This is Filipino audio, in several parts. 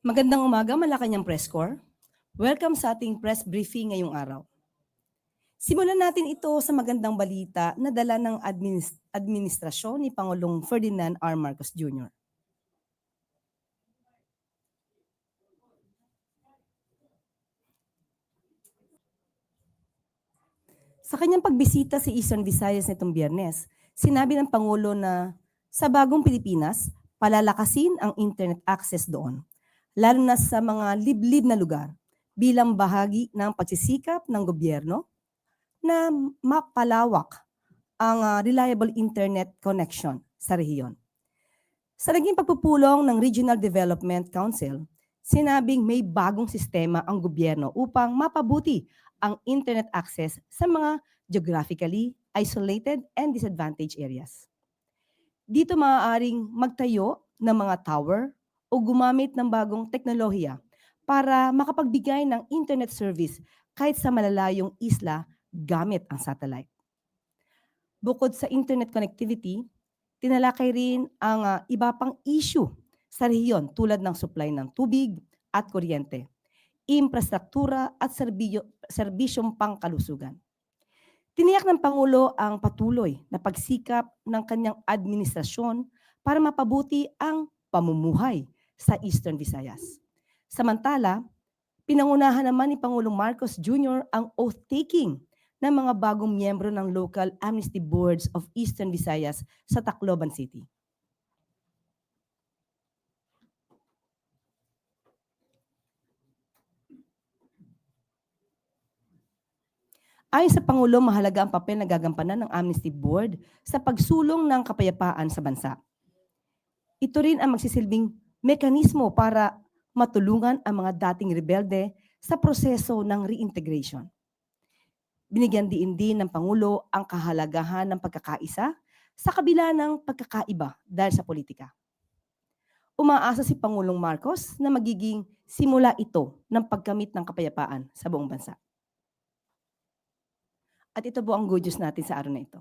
Magandang umaga, Malacanang Press Corps. Welcome sa ating press briefing ngayong araw. Simulan natin ito sa magandang balita na dala ng adminis- administrasyon ni Pangulong Ferdinand R. Marcos Jr. Sa kanyang pagbisita sa Eastern Visayas nitong biyernes, sinabi ng Pangulo na sa bagong Pilipinas, palalakasin ang internet access doon, lalo na sa mga liblib na lugar bilang bahagi ng pagsisikap ng gobyerno na mapalawak ang ah, reliable internet connection sa rehiyon. Sa naging pagpupulong ng Regional Development Council, sinabing may bagong sistema ang gobyerno upang mapabuti ang internet access sa mga geographically isolated and disadvantaged areas. Dito maaaring magtayo ng mga tower o gumamit ng bagong teknolohiya para makapagbigay ng internet service kahit sa malalayong isla gamit ang satellite. Bukod sa internet connectivity, tinalakay rin ang ah, iba pang issue sa rehiyon tulad ng supply ng tubig at kuryente, infrastruktura at serbisyo, serbisyong pangkalusugan. Tiniyak ng Pangulo ang patuloy na pagsikap ng kanyang administrasyon para mapabuti ang pamumuhay sa Eastern Visayas. Samantala, pinangunahan naman ni Pangulong Marcos Jr. ang oath-taking ng mga bagong miyembro ng local amnesty boards of Eastern Visayas sa Tacloban City. Ayon sa Pangulo, mahalaga ang papel na gagampanan ng Amnesty Board sa pagsulong ng kapayapaan sa bansa. Ito rin ang magsisilbing mekanismo para matulungan ang mga dating rebelde sa proseso ng reintegration. Binigyan diin din ng Pangulo ang kahalagahan ng pagkakaisa sa kabila ng pagkakaiba dahil sa politika. Umaasa si Pangulong Marcos na magiging simula ito ng pagkamit ng kapayapaan sa buong bansa. At ito po ang good news natin sa araw na ito.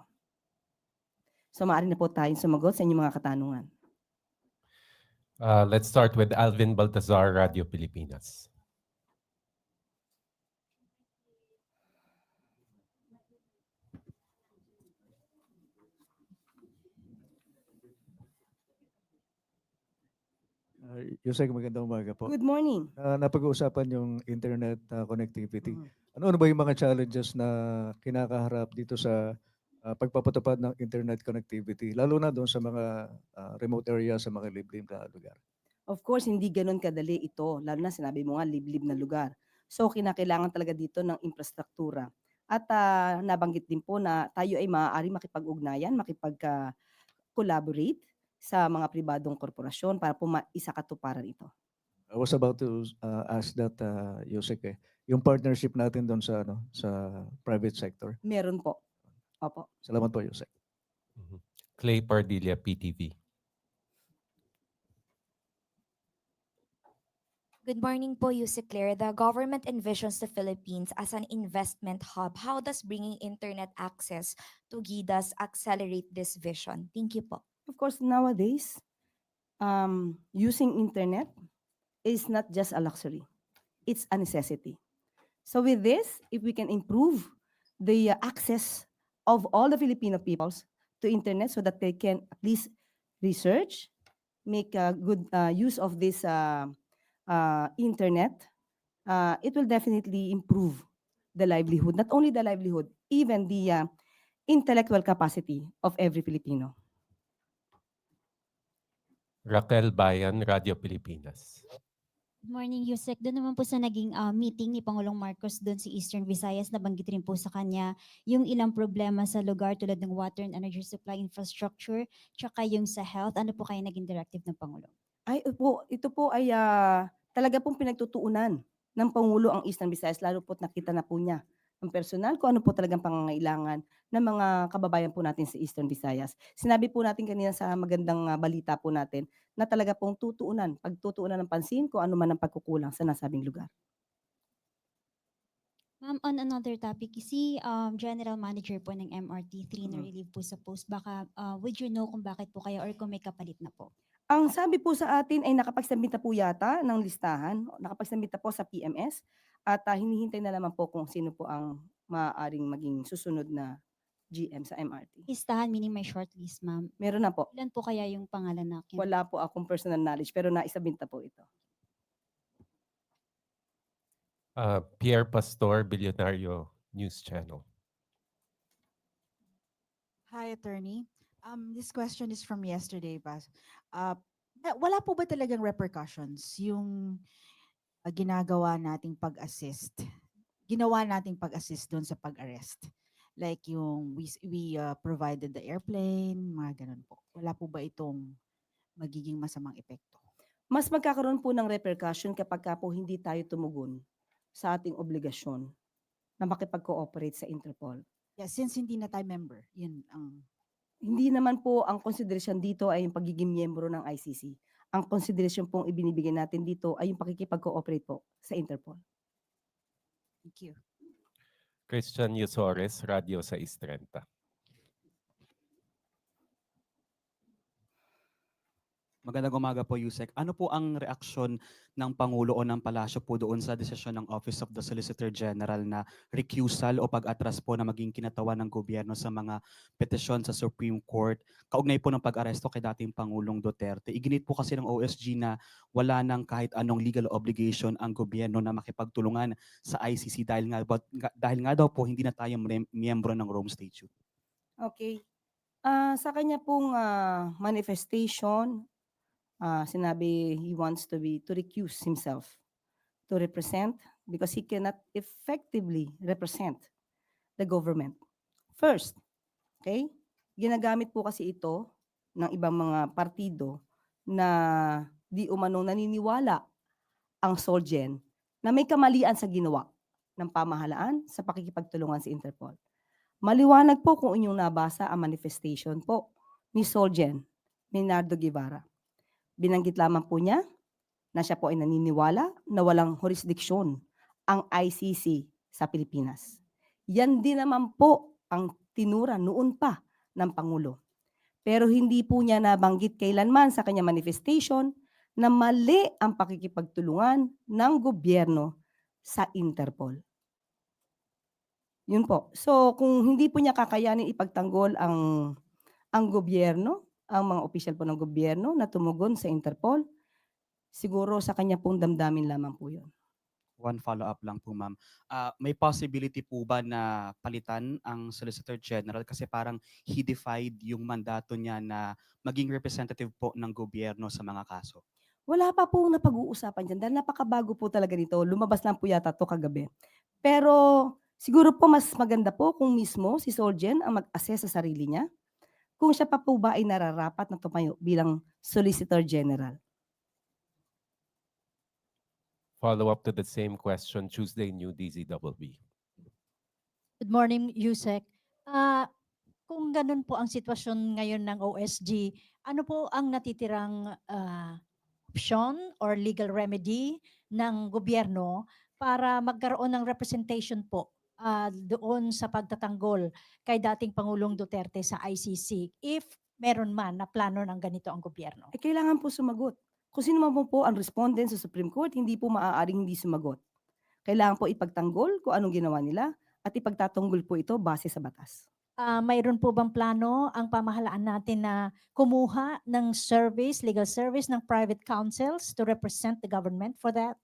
So maaari na po tayong sumagot sa inyong mga katanungan. Uh, let's start with Alvin Baltazar, Radio Pilipinas. Uh, Yusek, magandang umaga po. Good morning. Ah, napag-uusapan yung internet ah, connectivity. Mhm. Ano-ano ba yung mga challenges na kinakaharap dito sa ah, pagpapatupad ng internet connectivity, lalo na doon sa mga ah, remote area, sa mga liblib na lugar? Of course, hindi ganun kadali ito, lalo na sinabi mo nga, liblib na lugar. So, kinakailangan talaga dito ng infrastruktura. At ah, nabanggit din po na tayo ay maaari makipag-ugnayan, makipag-collaborate sa mga pribadong korporasyon para po maisakatuparan ito. I was about to ah, ask that, uh, Yusek, eh. yung partnership natin doon sa, ano, sa private sector. Meron po. Opo. Salamat po, Yusek. Mhm. Clay Pardilla, PTV. Good morning po, Yusik Claire. The government envisions the Philippines as an investment hub. How does bringing internet access to GIDAS accelerate this vision? Thank you po. Of course, nowadays, um, using internet is not just a luxury. It's a necessity. So with this, if we can improve the uh, access of all the Filipino peoples to internet so that they can at least research, make a good uh, use of this uh, uh, internet, uh, it will definitely improve the livelihood, not only the livelihood, even the uh, intellectual capacity of every Filipino. Raquel Bayan, Radio Pilipinas. Good morning, Yusek. Doon naman po sa naging ah, meeting ni Pangulong Marcos doon sa Eastern Visayas, nabanggit rin po sa kanya yung ilang problema sa lugar tulad ng water and energy supply infrastructure, tsaka yung sa health. Ano po kaya naging directive ng Pangulo? Ay, po, ito po ay ah, talaga pong pinagtutuunan ng Pangulo ang Eastern Visayas, lalo po't nakita na po niya ang personal kung ano po talagang pangangailangan ng mga kababayan po natin sa Eastern Visayas. Sinabi po natin kanina sa magandang ah, balita po natin na talaga pong tutuunan, pagtutuunan ng pansin kung ano man ang pagkukulang sa nasabing lugar. Ma'am, on another topic, si um, General Manager po ng MRT3 na Mhm. relieve po sa post, baka uh, would you know kung bakit po kaya or kung may kapalit na po? Ang sabi po sa atin ay nakapagsubmit na po yata ng listahan, nakapagsubmit na po sa PMS at ah, hinihintay na naman po kung sino po ang maaaring maging susunod na GM sa MRT. Listahan meaning may shortlist, ma'am. Meron na po. Ilan po kaya yung pangalan na kin- Wala po akong personal knowledge pero naisabit na po ito. Uh, Pierre Pastor, Billionario News Channel. Hi, attorney. Um, this question is from yesterday, Bas. Uh, na- wala po ba talagang repercussions yung uh, ginagawa nating pag-assist? Ginawa nating pag-assist doon sa pag-arrest? Like yung we, we uh, provided the airplane, mga ganun po. Wala po ba itong magiging masamang epekto? Mas magkakaroon po ng repercussion kapag ka po hindi tayo tumugon sa ating obligasyon na makipag-cooperate sa Interpol. Yeah, since hindi na tayo member, yun ang Hindi naman po ang konsiderasyon dito ay yung pagiging miyembro ng ICC. Ang konsiderasyon pong ibinibigay natin dito ay yung pakikipag-cooperate po sa Interpol. thank you. Christian Yusores, Radio 630. Magandang umaga po, Yusek. Ano po ang reaksyon ng Pangulo o ng Palasyo po doon sa desisyon ng Office of the Solicitor General na recusal o pag-atras po na maging kinatawan ng gobyerno sa mga petisyon sa Supreme Court kaugnay po ng pag-aresto kay dating Pangulong Duterte. Iginit po kasi ng OSG na wala nang kahit anong legal obligation ang gobyerno na makipagtulungan sa ICC dahil nga, but- dahil nga daw po hindi na tayo miyembro ng Rome Statute. Okay. Ah, sa kanya pong ah, manifestation, ah, sinabi he wants to be to recuse himself to represent because he cannot effectively represent the government. First, okay? Ginagamit po kasi ito ng ibang mga partido na di umanong naniniwala ang Solgen na may kamalian sa ginawa ng pamahalaan sa pakikipagtulungan sa Interpol. Maliwanag po kung inyong nabasa ang manifestation po ni Solgen Minardo Guevara. Binanggit lamang po niya na siya po ay naniniwala na walang jurisdiksyon ang ICC sa Pilipinas. Yan din naman po ang tinura noon pa ng Pangulo. Pero hindi po niya nabanggit kailanman sa kanya manifestation na mali ang pakikipagtulungan ng gobyerno sa Interpol. Yun po. So kung hindi po niya kakayanin ipagtanggol ang ang gobyerno, ang mga opisyal po ng gobyerno na tumugon sa Interpol, siguro sa kanya pong damdamin lamang po yun. One follow-up lang po, ma'am. Ah, may possibility po ba na palitan ang Solicitor General kasi parang he defied yung mandato niya na maging representative po ng gobyerno sa mga kaso? Wala pa po napag-uusapan dyan dahil napakabago po talaga nito. Lumabas lang po yata to kagabi. Pero siguro po mas maganda po kung mismo si Solgen ang mag-assess sa sarili niya kung siya pa po ba ay nararapat na tumayo bilang Solicitor General. Follow up to the same question, Tuesday New DZWB. Good morning, Yusek. Ah, kung ganun po ang sitwasyon ngayon ng OSG, ano po ang natitirang ah, option or legal remedy ng gobyerno para magkaroon ng representation po ah, doon sa pagtatanggol kay dating Pangulong Duterte sa ICC if meron man na plano ng ganito ang gobyerno? Eh, kailangan po sumagot. Kung sino man po, ang respondent sa Supreme Court, hindi po maaaring hindi sumagot. Kailangan po ipagtanggol kung anong ginawa nila at ipagtatanggol po ito base sa batas. Ah, mayroon po bang plano ang pamahalaan natin na kumuha ng service, legal service ng private counsels to represent the government for that?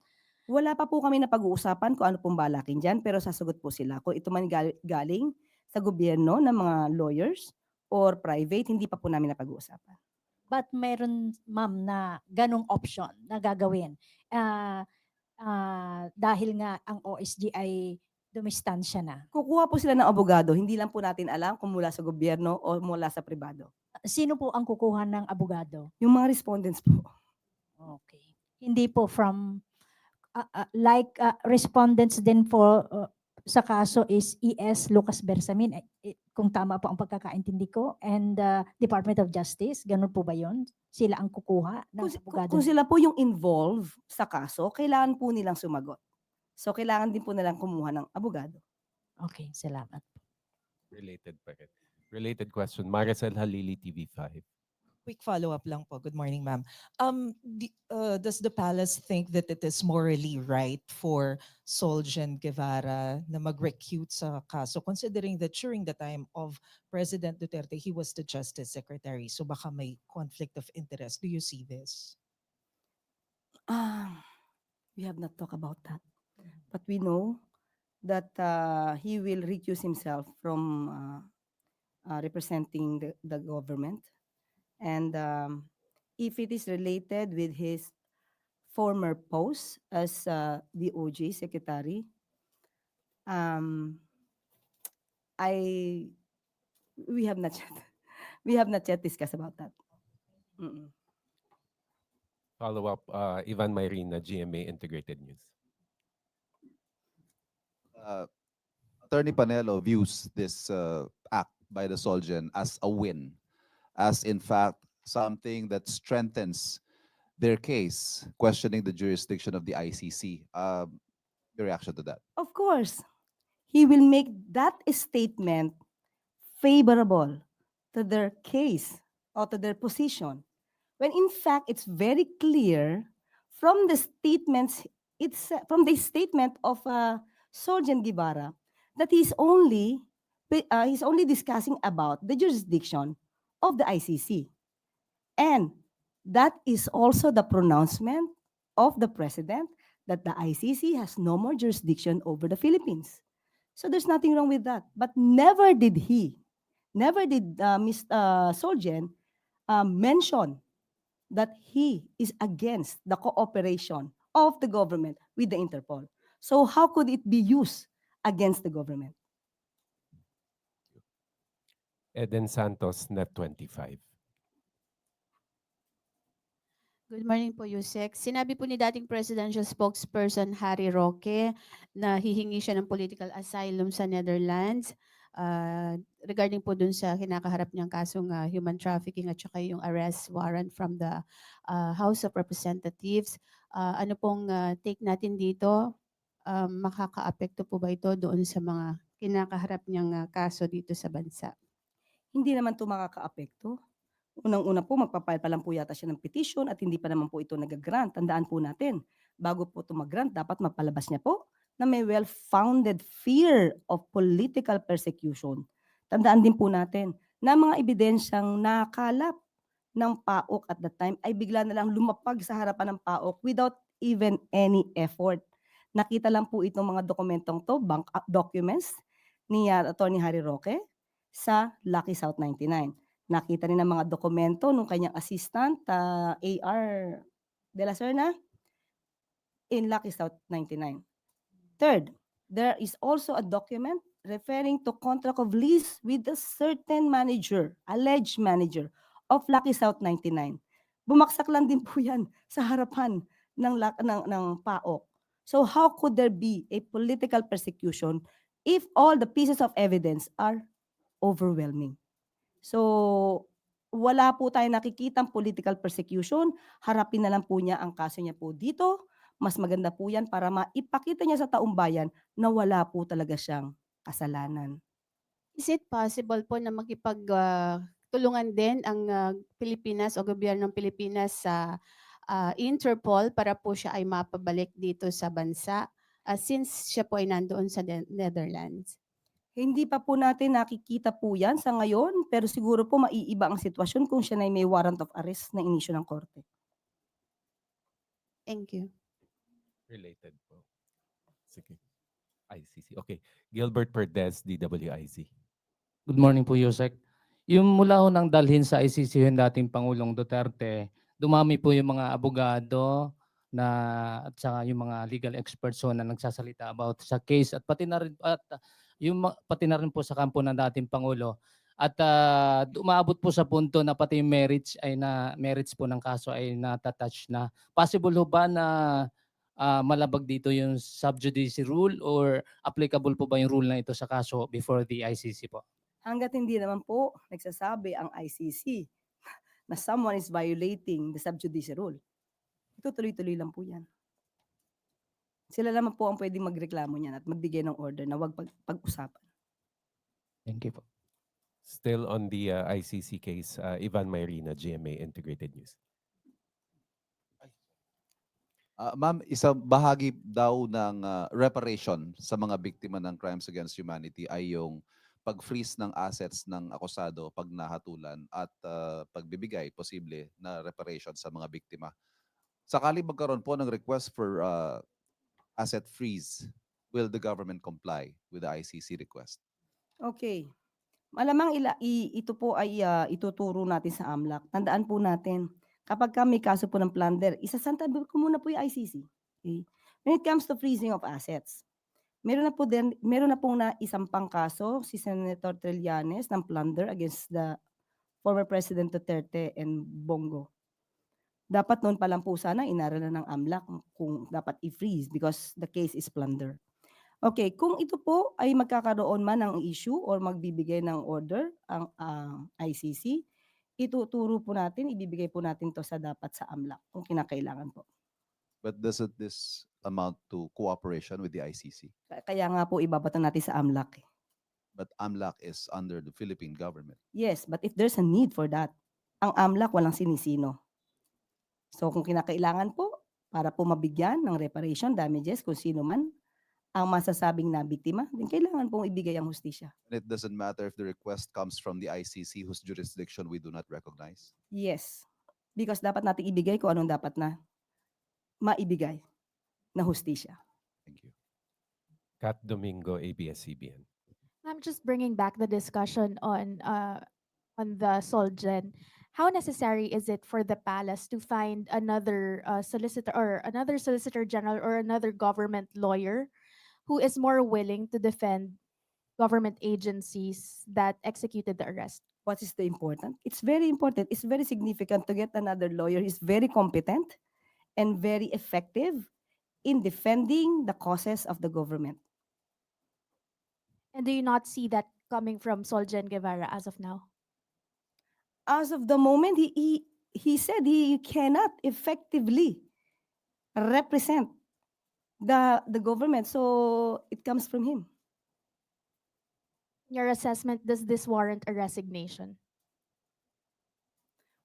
Wala pa po kami na pag-uusapan kung ano pong balakin dyan, pero sasagot po sila. Kung ito man gal- galing sa gobyerno ng mga lawyers or private, hindi pa po namin na pag-uusapan. But mayroon, ma'am, na ganong option na gagawin. Ah, ah, dahil nga ang OSG ay dumistansya na. Kukuha po sila ng abogado, hindi lang po natin alam kung mula sa gobyerno o mula sa pribado. Sino po ang kukuha ng abogado? Yung mga respondents po. Okay. Hindi po from, ah, like ah, respondents din for ah, sa kaso is ES Lucas Bersamin, eh, eh, kung tama po ang pagkakaintindi ko, and ah, Department of Justice, ganun po ba yon? Sila ang kukuha ng Kung, abogado? kung sila po yung involved sa kaso, kailangan po nilang sumagot. So kailangan din po nilang kumuha ng abogado. Okay, salamat. Related pa. Related question. Maricel Halili, TV5. Quick follow-up lang po. Good morning, ma'am. Um, di- uh, does the palace think that it is morally right for Soljan Guevara na mag-recute sa kaso considering that during the time of President Duterte, he was the Justice Secretary. So baka may conflict of interest. Do you see this? Ah, we have not talked about that. But we know that uh, he will recuse himself from uh, uh, representing the, the government. And um, if it is related with his former post as uh, the OJ secretary, um, I we have not yet we have not yet discussed about that. Mm-mm. Follow-up, uh, Ivan Mayrina, GMA Integrated News. uh, Attorney Panelo views this uh, act by the Solgen as a win, as in fact something that strengthens their case, questioning the jurisdiction of the ICC. Um, your reaction to that? Of course, he will make that statement favorable to their case or to their position. When in fact, it's very clear from the statements, it's uh, from the statement of uh, Soljan Guevara that he's only uh, he's only discussing about the jurisdiction of the ICC, and that is also the pronouncement of the president that the ICC has no more jurisdiction over the Philippines. So there's nothing wrong with that. But never did he, never did uh, Mr. Uh, Solgen uh, mention that he is against the cooperation of the government with the Interpol. So how could it be used against the government? Eden Santos, Net25. Good morning po, Yusek. Sinabi po ni dating presidential spokesperson Harry Roque na hihingi siya ng political asylum sa Netherlands uh, regarding po dun sa kinakaharap niyang kasong uh, human trafficking at saka yung arrest warrant from the uh, House of Representatives. Uh, ano pong uh, take natin dito? Um, makakaapekto po ba ito doon sa mga kinakaharap niyang uh, kaso dito sa bansa? Hindi naman ito makakaapekto. Unang-una po, magpapile pa lang po yata siya ng petition at hindi pa naman po ito nag-grant. Tandaan po natin, bago po ito mag-grant, dapat mapalabas niya po na may well-founded fear of political persecution. Tandaan din po natin na mga ebidensyang nakalap ng PAOK at that time ay bigla na lang lumapag sa harapan ng PAOK without even any effort. Nakita lang po itong mga dokumentong to, bank uh, documents ni uh, Attorney Harry Roque sa Lucky South 99 nakita rin ng mga dokumento nung kanyang assistant, ah, AR de la Serna, in Lucky South 99. Third, there is also a document referring to contract of lease with a certain manager, alleged manager of Lucky South 99. Bumaksak lang din po yan sa harapan ng, ng, ng PAOK. So how could there be a political persecution if all the pieces of evidence are overwhelming? So, wala po tayo nakikitang political persecution. Harapin na lang po niya ang kaso niya po dito. Mas maganda po yan para maipakita niya sa taong bayan na wala po talaga siyang kasalanan. Is it possible po na makipag ah, tulungan din ang ah, Pilipinas o gobyernong Pilipinas sa ah, Interpol para po siya ay mapabalik dito sa bansa ah, since siya po ay nandoon sa Ne- Netherlands? Hindi pa po natin nakikita po yan sa ngayon, pero siguro po maiiba ang sitwasyon kung siya na may warrant of arrest na inisyo ng korte. Thank you. Related po. Sige. ICC. Okay. Gilbert Perdez, DWIZ. Good morning po, Yusek. Yung mula ho nang dalhin sa ICC yung dating Pangulong Duterte, dumami po yung mga abogado na at saka yung mga legal experts ho na nagsasalita about sa case at pati na rin at uh, yung pati na rin po sa kampo ng dating pangulo. At uh, umaabot po sa punto na pati yung merits ay na merits po ng kaso ay natatouch na. Possible ho ba na ah, malabag dito yung subjudice rule or applicable po ba yung rule na ito sa kaso before the ICC po? Hanggat hindi naman po nagsasabi ang ICC na someone is violating the subjudice rule, itutuloy-tuloy lang po yan. Sila naman po ang pwedeng magreklamo niyan at magbigay ng order na wag pag- pag-usapan. Thank you po. Still on the uh, ICC case, uh, Ivan Mayrina, GMA Integrated News. Ah, ma'am, isang bahagi daw ng ah, reparation sa mga biktima ng crimes against humanity ay yung pag-freeze ng assets ng akusado pag nahatulan at ah, pagbibigay posible na reparation sa mga biktima. Sakali magkaroon po ng request for ah, asset freeze, will the government comply with the ICC request? Okay. Malamang ila, i, ito po ay ah, ituturo natin sa AMLAC. Tandaan po natin, kapag ka may kaso po ng plunder, isasantabi ko muna po yung ICC. Okay? When it comes to freezing of assets, meron na po din, meron na pong na isang pang kaso si Senator Trillanes ng plunder against the former President Duterte and Bongo. Dapat noon pa lang po sana inaralan ng AMLAC kung dapat i-freeze because the case is plunder. Okay, kung ito po ay magkakaroon man ng issue or magbibigay ng order ang ah, ICC, ituturo po natin, ibibigay po natin to sa dapat sa AMLAC kung kinakailangan po. But doesn't this amount to cooperation with the ICC? Ka- Kaya nga po ibabato natin sa AMLAC. eh. But AMLAC is under the Philippine government. Yes, but if there's a need for that, ang AMLAC walang sinisino. So kung kinakailangan po, para po mabigyan ng reparation damages kung sino man ang masasabing na biktima, then kailangan pong ibigay ang hustisya. And it doesn't matter if the request comes from the ICC whose jurisdiction we do not recognize. Yes. Because dapat natin ibigay kung anong dapat na maibigay na hustisya. Thank you. Kat Domingo, ABS-CBN. I'm just bringing back the discussion on uh on the Solgen. How necessary is it for the palace to find another uh, solicitor or another solicitor general or another government lawyer who is more willing to defend government agencies that executed the arrest? What is the important? It's very important. It's very significant to get another lawyer who's very competent and very effective in defending the causes of the government. And do you not see that coming from Solgen Guevara as of now? As of the moment, he, he, he said he cannot effectively represent the, the government. So it comes from him. Your assessment, does this warrant a resignation?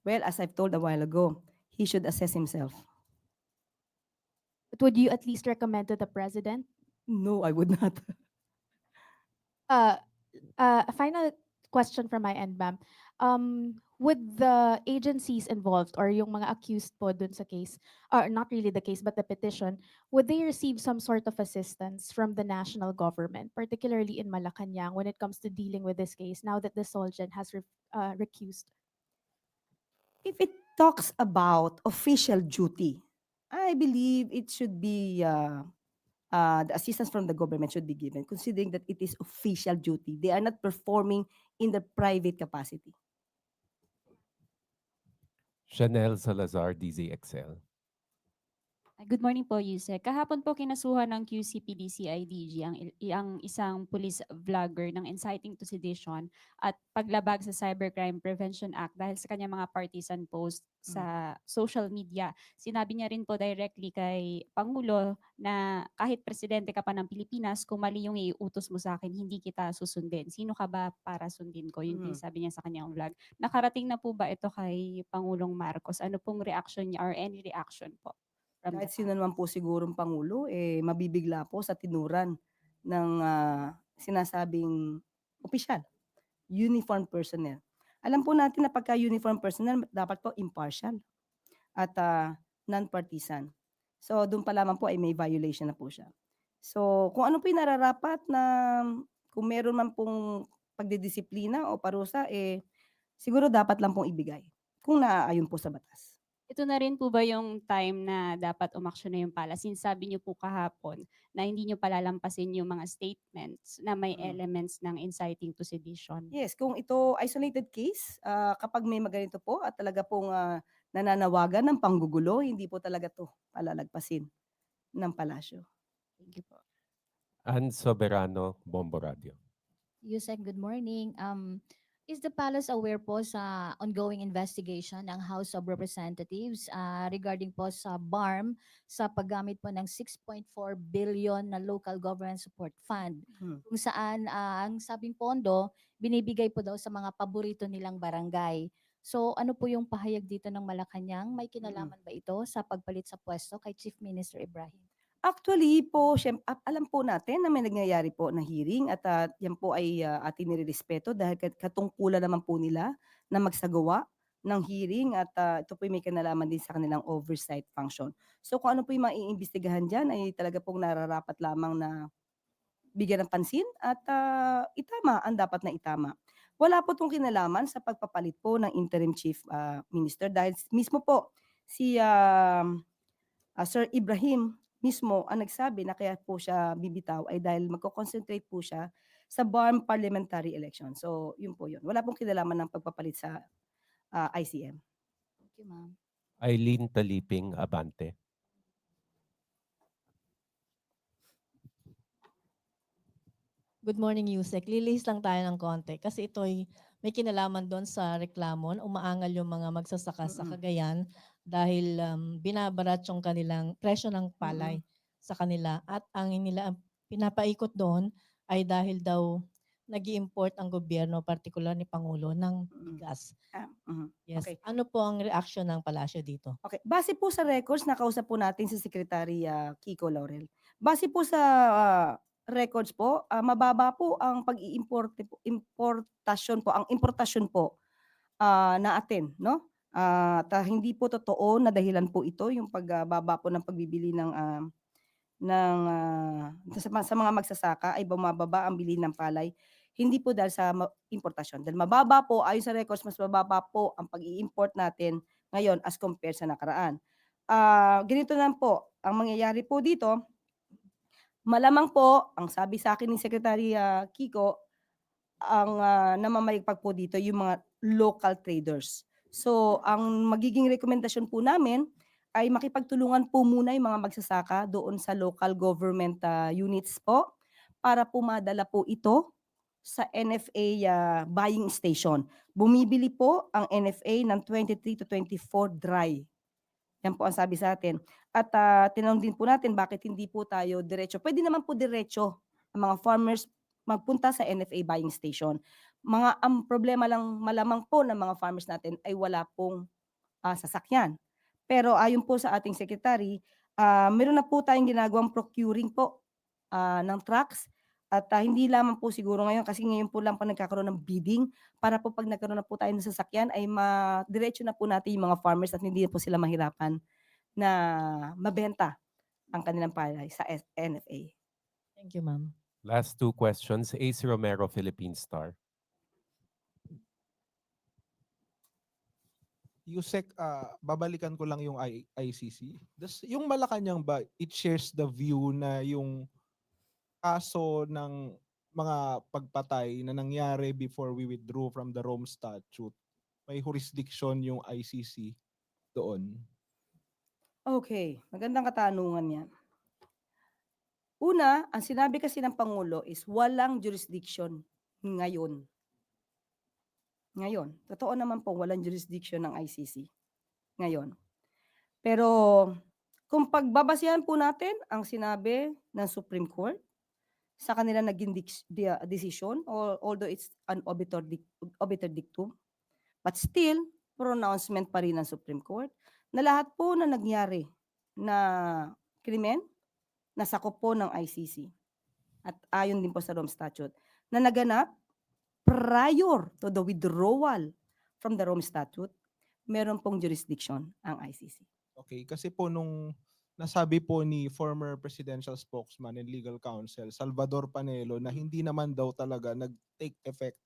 Well, as I've told a while ago, he should assess himself. But would you at least recommend to the president No, I would not. Uh, uh, a final question from my end, ma'am. Um, would the agencies involved or yung mga accused po dun sa case, or not really the case, but the petition, would they receive some sort of assistance from the national government, particularly in Malacanang, when it comes to dealing with this case, now that the Solgen has re- uh, recused? If it talks about official duty, I believe it should be uh, uh, the assistance from the government should be given, considering that it is official duty. They are not performing in the private capacity. Chanel Salazar, DZXL. Good morning po, Yusek. Kahapon po kinasuhan ng QCPD-CIDG ang, ang isang police vlogger ng inciting to sedition at paglabag sa Cybercrime Prevention Act dahil sa kanyang mga partisan post sa social media. Sinabi niya rin po directly kay Pangulo na kahit presidente ka pa ng Pilipinas, kung mali yung iutos mo sa akin, hindi kita susundin. Sino ka ba para sundin ko? Yun yung Mm. sabi niya sa kanyang vlog. Nakarating na po ba ito kay Pangulong Marcos? Ano pong reaction niya or any reaction po? The Kahit sino naman po sigurong Pangulo, eh, mabibigla po sa tinuran ng ah, sinasabing opisyal, uniform personnel. Alam po natin na pagka uniform personnel, dapat po impartial at ah, non-partisan. So, doon pa lamang po ay may violation na po siya. So, kung ano po yung nararapat na kung meron man pong pagdidisiplina o parusa, eh, siguro dapat lang pong ibigay kung naaayon po sa batas. Ito na rin po ba yung time na dapat umaksyon na yung pala? Since sabi niyo po kahapon na hindi niyo palalampasin yung mga statements na may Mm. elements ng inciting to sedition. Yes, kung ito isolated case, ah, kapag may maganito po at talaga pong ah, nananawagan ng panggugulo, hindi po talaga to palalagpasin ng palasyo. Thank you po. Ann Soberano, Bombo Radio. Yusek, good morning. Um, Is the palace aware po sa ongoing investigation ng House of Representatives ah, regarding po sa BARM sa paggamit po ng 6.4 billion na local government support fund Hmm. kung saan ah, ang sabing pondo binibigay po daw sa mga paborito nilang barangay. So ano po yung pahayag dito ng Malacanang? May kinalaman ba ito sa pagpalit sa pwesto kay Chief Minister Ibrahim? Actually po, siyem alam po natin na may nangyayari po na hearing at ah, yan po ay ah, ating nirerespeto dahil kat- katungkulan naman po nila na magsagawa ng hearing at ah, ito po ay may kinalaman din sa kanilang oversight function. So kung ano po yung maiimbestigahan dyan ay talaga pong nararapat lamang na bigyan ng pansin at ah, itama ang dapat na itama. Wala po itong kinalaman sa pagpapalit po ng interim chief ah, minister dahil mismo po si ah, ah, Sir Ibrahim mismo ang nagsabi na kaya po siya bibitaw ay dahil magko-concentrate po siya sa BARM parliamentary election. So, yun po yun. Wala pong kinalaman ng pagpapalit sa ah, ICM. Thank you, ma'am. Eileen Taliping Abante. Good morning, Yusek. Lilis lang tayo ng konti kasi ito'y may kinalaman doon sa reklamon. Umaangal yung mga magsasaka sa Mm-mm. Cagayan dahil um, binabarat yung kanilang presyo ng palay sa kanila. At ang nila pinapaikot doon ay dahil daw nag import ang gobyerno, partikular ni Pangulo, ng bigas. Ah, mhm. Yes. Okay. Ano po ang reaction ng palasyo dito? Okay. Base po sa records, nakausap po natin si Secretary ah, Kiko Laurel. Base po sa ah, records po, ah, mababa po ang pag-iimport importasyon po, ang importasyon po ah, na atin, no? Ah, ta hindi po totoo na dahilan po ito yung pagbaba po ng pagbibili ng ah, ng ah, sa, sa mga magsasaka ay bumababa ang bili ng palay. Hindi po dahil sa ma- importasyon. Dahil mababa po, ayon sa records, mas mababa po ang pag-i-import natin ngayon as compared sa nakaraan. Ah, ganito lang po, ang mangyayari po dito, malamang po, ang sabi sa akin ni Secretary ah, Kiko, ang ah, namamayagpag po dito yung mga local traders. So, ang magiging rekomendasyon po namin ay makipagtulungan po muna yung mga magsasaka doon sa local government ah, units po para po madala po ito sa NFA ah, buying station. Bumibili po ang NFA ng 23 to 24 dry. Yan po ang sabi sa atin. At ah, tinanong din po natin bakit hindi po tayo diretso. Pwede naman po diretso ang mga farmers magpunta sa NFA buying station. Mga ang problema lang malamang po ng mga farmers natin ay wala pong ah, sasakyan. Pero ayon po sa ating secretary, ah, meron na po tayong ginagawang procuring po ah, ng trucks at ah, hindi lamang po siguro ngayon kasi ngayon po lang po nagkakaroon ng bidding para po pag nagkaroon na po tayo ng sasakyan ay ma-diretso na po natin yung mga farmers at hindi na po sila mahirapan na mabenta ang kanilang palay sa S- NFA. Thank you, ma'am. Last two questions. Ace Romero, Philippine Star. Yusek, ah, babalikan ko lang yung I- ICC. Das, yung Malacanang ba, it shares the view na yung kaso ng mga pagpatay na nangyari before we withdrew from the Rome Statute, may jurisdiction yung ICC doon. Okay, magandang katanungan yan. Una, ang sinabi kasi ng Pangulo is walang jurisdiction ngayon. Ngayon. Totoo naman po, walang jurisdiction ng ICC. Ngayon. Pero kung pagbabasihan po natin ang sinabi ng Supreme Court sa kanila naging ah, decision, al- although it's an obiter, obiter dictum, but still, pronouncement pa rin ng Supreme Court na lahat po na nangyari na krimen, nasakop po ng ICC. At ayon din po sa Rome Statute, na naganap prior to the withdrawal from the Rome Statute, meron pong jurisdiction ang ICC. Okay, kasi po nung nasabi po ni former presidential spokesman and legal counsel Salvador Panelo na hindi naman daw talaga nag-take effect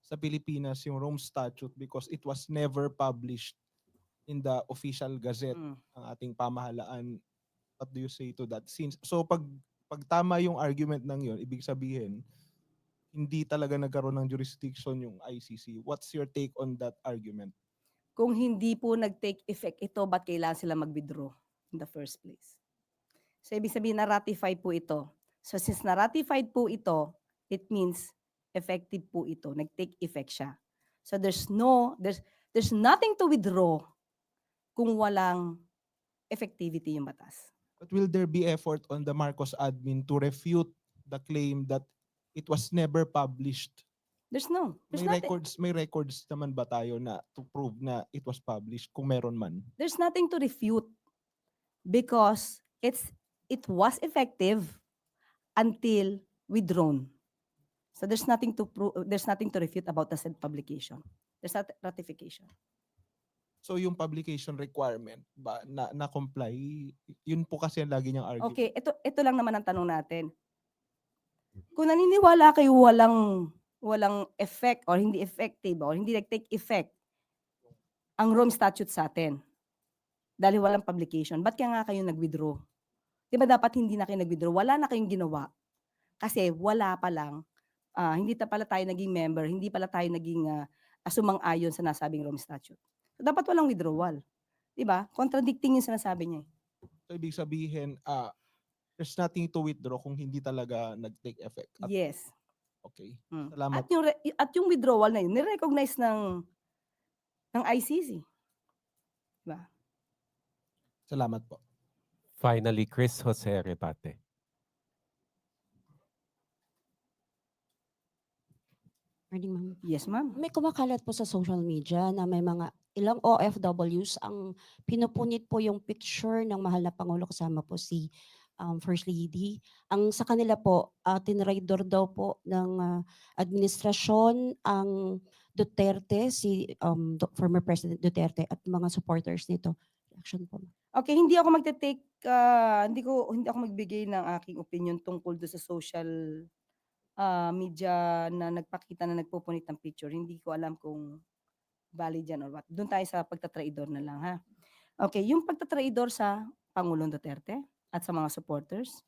sa Pilipinas yung Rome Statute because it was never published in the official gazette Mm. ng ating pamahalaan. What do you say to that? Since so pag pag tama yung argument ng yon, ibig sabihin hindi talaga nagkaroon ng jurisdiction yung ICC. What's your take on that argument? Kung hindi po nag-take effect ito, ba't kailangan sila mag-withdraw in the first place? So, ibig sabihin, na-ratify po ito. So, since na-ratified po ito, it means effective po ito. Nag-take effect siya. So there's no, there's, there's nothing to withdraw kung walang effectivity yung batas. But will there be effort on the Marcos admin to refute the claim that it was never published? There's no, there's May nothing, records, may records naman ba tayo na to prove na it was published kung meron man? there's nothing to refute because it's, it was effective until withdrawn. So there's nothing to prove, there's nothing to refute about the said publication. There's not ratification. So yung publication requirement ba na, na comply, yun po kasi ang lagi niyang argument. Okay, ito ito lang naman ang tanong natin. Kung naniniwala kayo walang walang effect or hindi effective or hindi nag-take effect ang Rome Statute sa atin dahil walang publication, ba't kaya nga kayo nag-withdraw? Di ba dapat hindi na kayo nag-withdraw? Wala na kayong ginawa. Kasi wala pa lang, ah, hindi ta pala tayo naging member, hindi pala tayo naging ah, sumang-ayon sa nasabing Rome Statute. So, dapat walang withdrawal. Di ba? Contradicting yung sinasabi niya. eh. So ibig sabihin, ah there's nothing to withdraw kung hindi talaga nag-take effect. At- Yes. Okay. Mm. Salamat. At yung re- at yung withdrawal na yun, ni-recognize ng ng ICC. Diba? Salamat po. Finally, Chris Jose Rebate. Morning, ma'am. Yes, ma'am. May kumakalat po sa social media na may mga ilang OFWs ang pinupunit po yung picture ng mahal na Pangulo kasama po si um, First Lady. Ang sa kanila po, uh, tinraidor daw po ng ah, administrasyon ang Duterte, si um, former President Duterte at mga supporters nito. Reaction po. Okay, hindi ako magte-take ah, hindi ko hindi ako magbigay ng aking opinion tungkol do sa social ah, media na nagpakita na nagpupunit ng picture. Hindi ko alam kung valid yan or what. Doon tayo sa pagtatraidor na lang ha. Okay, yung pagtatraidor sa Pangulong Duterte at sa mga supporters.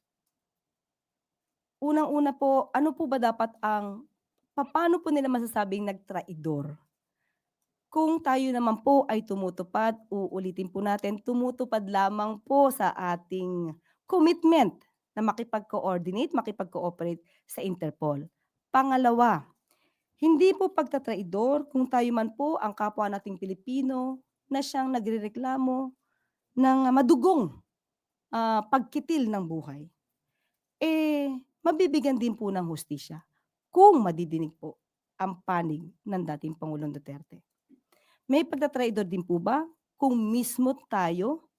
Unang-una po, ano po ba dapat ang paano po nila masasabing nagtraidor? Kung tayo naman po ay tumutupad, uulitin po natin, tumutupad lamang po sa ating commitment na makipag-coordinate, makipag-cooperate sa Interpol. Pangalawa, hindi po pagtatraidor kung tayo man po ang kapwa nating Pilipino na siyang nagrereklamo ng madugong ah, pagkitil ng buhay. Eh, mabibigyan din po ng hustisya kung madidinig po ang panig ng dating Pangulong Duterte. May pagtatraidor din po ba kung mismo tayo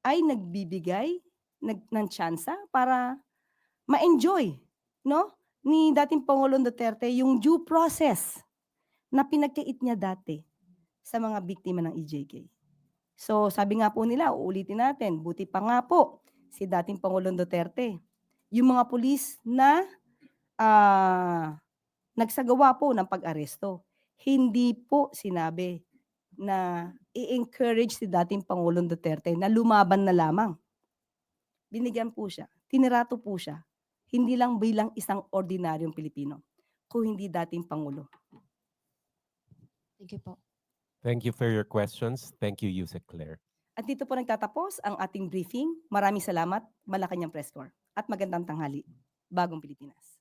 ay nagbibigay nag, ng tsansa para ma-enjoy no, ni dating Pangulong Duterte yung due process na pinagkait niya dati sa mga biktima ng EJK. So sabi nga po nila, uulitin natin, buti pa nga po si dating Pangulong Duterte. Yung mga pulis na ah, nagsagawa po ng pag-aresto, hindi po sinabi na i-encourage si dating Pangulong Duterte na lumaban na lamang. Binigyan po siya, tinirato po siya, hindi lang bilang isang ordinaryong Pilipino, kung hindi dating Pangulo. Thank you po. Thank you for your questions. Thank you, Yusek Claire. At dito po nagtatapos ang ating briefing. Maraming salamat, Malacanang Press Corps. At magandang tanghali, Bagong Pilipinas.